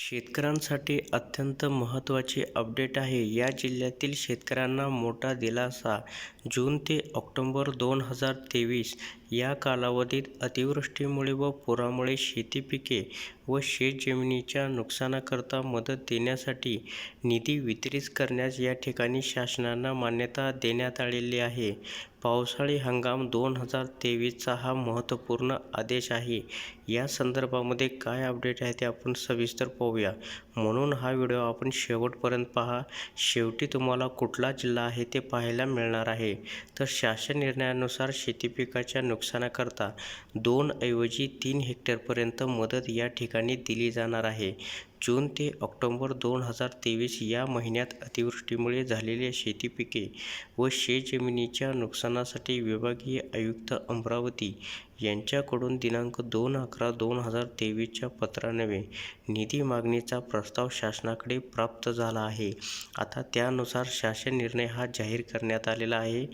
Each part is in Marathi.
शेतकऱ्यांसाठी अत्यंत महत्त्वाची अपडेट आहे. या जिल्ह्यातील शेतकऱ्यांना मोठा दिलासा जून ते ऑक्टोंबर दोन हजार तेवीस या कालावधीत अतिवृष्टीमुळे व पुरामुळे शेतीपिके व शेतजमिनीच्या नुकसानाकरता मदत देण्यासाठी निधी वितरित करण्यास या ठिकाणी शासनानं मान्यता देण्यात आलेली आहे. पावसाळी हंगाम दोन हजार तेवीसचा हा महत्त्वपूर्ण आदेश आहे. या संदर्भामध्ये काय अपडेट आहे ते आपण सविस्तर पाहू पाहूया. म्हणून हा व्हिडिओ आपण शेवटपर्यंत पहा. शेवटी तुम्हाला कुठला जिल्हा आहे ते पाहायला मिळणार आहे. तर शासन निर्णयानुसार शेतीपिकाच्या नुकसानाकरता दोन ऐवजी तीन हेक्टरपर्यंत मदत या ठिकाणी दिली जाणार आहे. जून ते ऑक्टोंबर दोन हजार तेवीस या महिन्यात अतिवृष्टीमुळे झालेल्या शेतीपिके व शेतजमिनीच्या नुकसानासाठी विभागीय आयुक्त अमरावती यांच्याकडून दिनांक दोन अकरा दोन हजार तेवीसच्या पत्रान्वये निधी मागणीचा प्रस्ताव शासनाकडे प्राप्त झाला आहे. आता त्यानुसार शासन निर्णय हा जाहीर करण्यात आलेला आहे.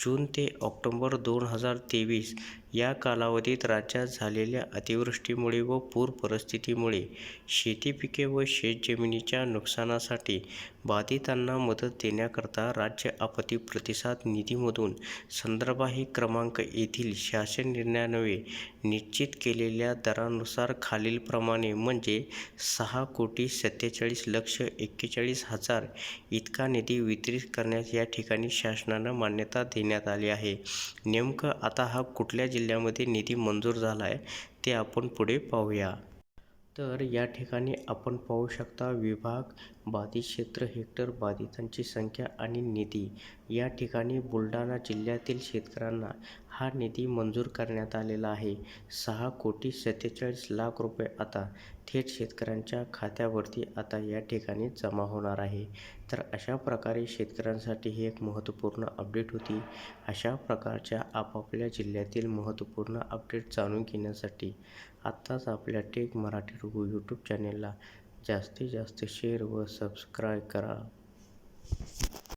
जून ते ऑक्टोंबर दोन हजार तेवीस या कालावधीत राज्यात झालेल्या अतिवृष्टीमुळे व पूर परिस्थितीमुळे शेतीपिके व शेतजमिनीच्या नुकसानासाठी बाधितांना मदत देण्याकरता राज्य आपत्ती प्रतिसाद निधीमधून संदर्भाही क्रमांक येथील शासन निर्णयान्वये निश्चित केलेल्या दरानुसार खालीलप्रमाणे म्हणजे सहा कोटी सत्तेचाळीस लक्ष एक्केचाळीस हजार इतका निधी वितरित करण्यास या ठिकाणी शासनानं मान्यता देण्यात आली आहे. नेमकं आता हा कुठल्या जिल्ह्यामध्ये निधी मंजूर झाला आहे ते आपण पुढे पाहूया. तर या ठिकाणी आपण पाहू शकता विभाग, बाधित क्षेत्र, हेक्टर, बाधितांची संख्या आणि निधी. या ठिकाणी बुलढाणा जिल्ह्यातील शेतकऱ्यांना हा निधी मंजूर करण्यात आलेला आहे. सहा कोटी सत्तेचाळीस लाख रुपये आता थेट शेतकऱ्यांच्या खात्यावरती आता या ठिकाणी जमा होणार आहे. तर अशा प्रकारे शेतकऱ्यांसाठी ही एक महत्त्वपूर्ण अपडेट होती. अशा प्रकारच्या आपापल्या जिल्ह्यातील महत्त्वपूर्ण अपडेट जाणून घेण्यासाठी आत्ताच आपल्या टेक मराठी रघु यूट्यूब चॅनेलला जास्तीत जास्त शेअर व सबस्क्राईब करा.